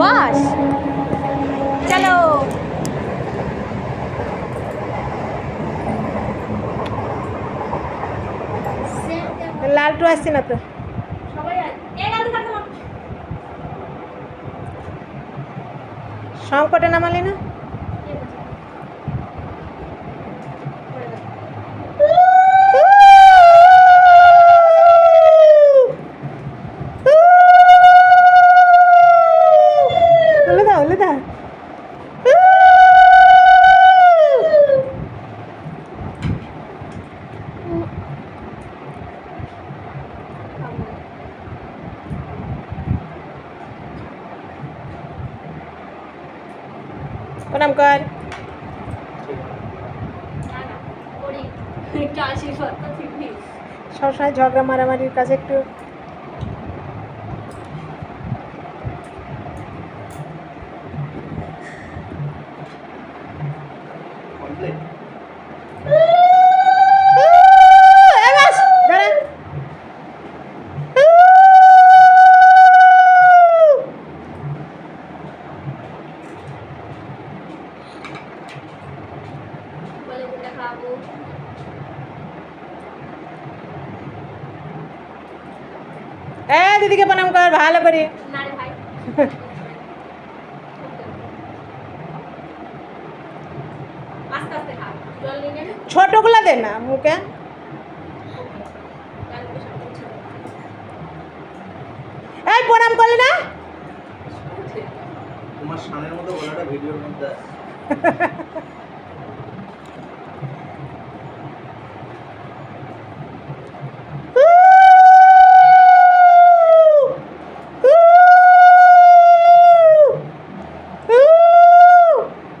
বাস। চলো। লালটু আসছে না তো। সংকটে নামালি না? হলে দাও প্রণাম কর। সবসময় ঝগড়া মারামারির কাছে একটু এই বাস, দাঁড়া। এ দিদিকে প্রণাম কর ভালো করে। ছোটগুলা দে না মুখে। এই প্রণাম করলি না? তোমার সানের মতো ভিডিওর মধ্যে আছে।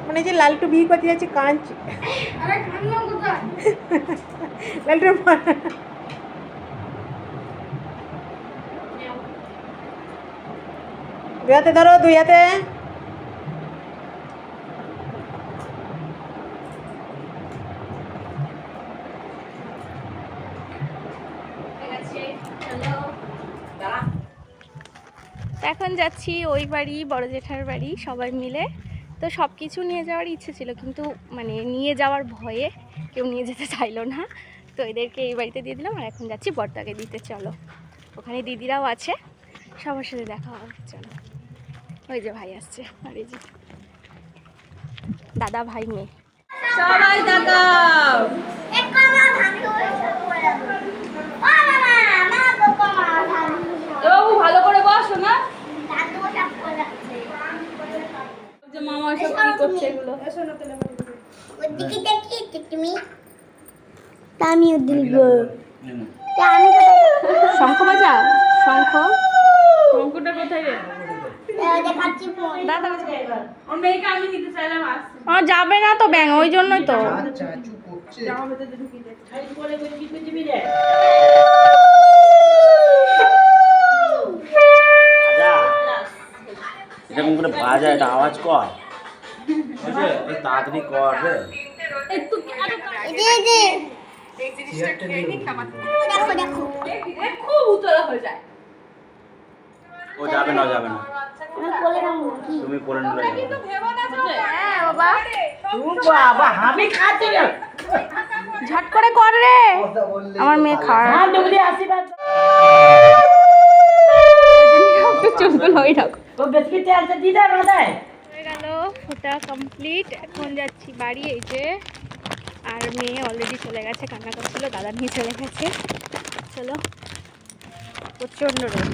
মানে যে লালটু বিয়ে করতে যাচ্ছে কাঁদছে। লালটু দুই হাতে ধরো দুই হাতে। এখন যাচ্ছি ওই বাড়ি বড় জেঠার বাড়ি সবাই মিলে। তো সব কিছু নিয়ে যাওয়ার ইচ্ছে ছিল, কিন্তু মানে নিয়ে যাওয়ার ভয়ে কেউ নিয়ে যেতে চাইলো না। তো এদেরকে এই বাড়িতে দিয়ে দিলাম, আর এখন যাচ্ছি বর্তাকে দিতে, চলো। ওখানে দিদিরাও আছে, সবার সাথে দেখা হবে, চলো। ওই যে ভাই আসছে, আর এই যে দাদা ভাই মেয়ে। সবাই দেখাও বাবু ভালো করে বসো না যে মামা সব কি করছে এগুলো। আমি শঙ্খ বাজা? শঙ্খ? শঙ্কুটা কোথায় রে? দেখাচ্ছি ফোন দাদা ওর মেয়েকে আমি নিতে চাইলাম আসছে আমার যাবে না তো ব্যাং ওই জন্যই তো। আচ্ছা এরকম করে বাজা এটা আওয়াজ কর। তাড়াতাড়ি কর রে। এই যে এই যে। দেখো দেখো। খুব উতলা হয়ে যায় ও যাবে না। যাবে না আমি কোলে নামবো কি তুমি করে নিলে যাবে হ্যাঁ ঝট করে কর রে। আমার মেয়ে খারাপ একটু চুলগুলো ওই রকম। হয়ে গেল ফোটা কমপ্লিট এখন যাচ্ছি বাড়ি, এই যে আর মেয়ে অলরেডি চলে গেছে, কান্না করছিল, দাদা নিয়ে চলে গেছে। চলো, প্রচণ্ড রোদ।